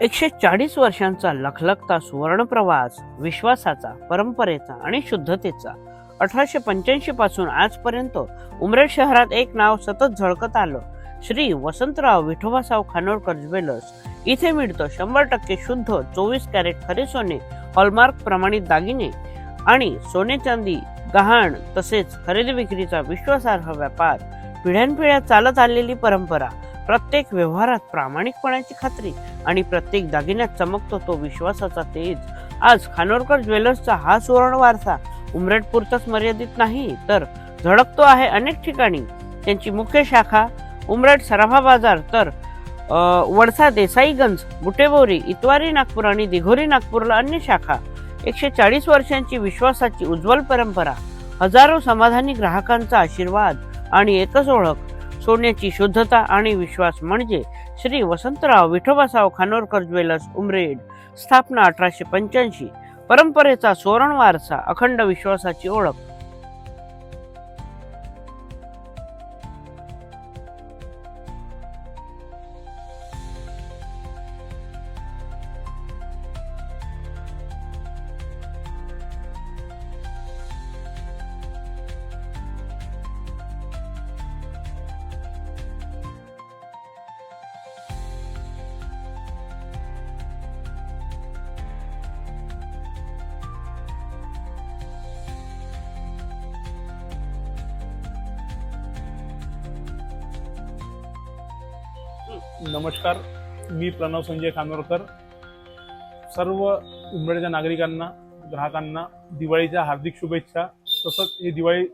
एकशे चाळीस वर्षांचा लखलखता सुवर्णप्रवास विश्वासाचा परंपरेचा आणि शुद्धतेचा. अठराशे पंच्याऐंशी पासून आजपर्यंत उमरेड शहरात एक नाव सतत झळकत आलं. श्री वसंतराव विठोबासाव खानोळकर ज्वेलर्स. इथे मिळतं शंभर टक्के शुद्ध चोवीस कॅरेट खरे सोने हॉलमार्क प्रमाणित दागिने आणि सोने चांदी गहाण तसेच खरेदी विक्रीचा विश्वासार्ह व्यापार. पिढ्यानपिढ्या चालत आलेली परंपरा. प्रत्येक व्यवहारात प्रामाणिकपणाची खात्री आणि प्रत्येक दागिन्यात चमकतो तो विश्वासाचा तेज. आज खानोरकर ज्वेलर्सचा हा सुवर्ण वारसा उमरेडपुरताच मर्यादित नाही तर झळकतो आहे अनेक ठिकाणी. त्यांची मुख्य शाखा उमरेड सराफा बाजार तर वडसा देसाईगंज बुटेबोरी इतवारी नागपूर आणि दिघोरी नागपूरला अन्य शाखा. एकशे चाळीस वर्षांची विश्वासाची उज्ज्वल परंपरा हजारो समाधानी ग्राहकांचा आशीर्वाद आणि एकच ओळख सोन्याची शुद्धता आणि विश्वास म्हणजे श्री वसंतराव विठोबासाव खानोरकर ज्वेलर्स उमरेड स्थापना अठराशे पंच्याऐंशी. परंपरेचा सुवर्ण वारसा अखंड विश्वासाची ओळख. नमस्कार मी प्रणव संजय खानोरकर. सर्व उमरेच्या नागरिकांना ग्राहकांना दिवाळीच्या हार्दिक शुभेच्छा. तसंच ही दिवाळी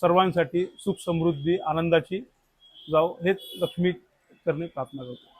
सर्वांसाठी सुख समृद्धी आनंदाची जाव हेच लक्ष्मी करणे प्रार्थना करतो.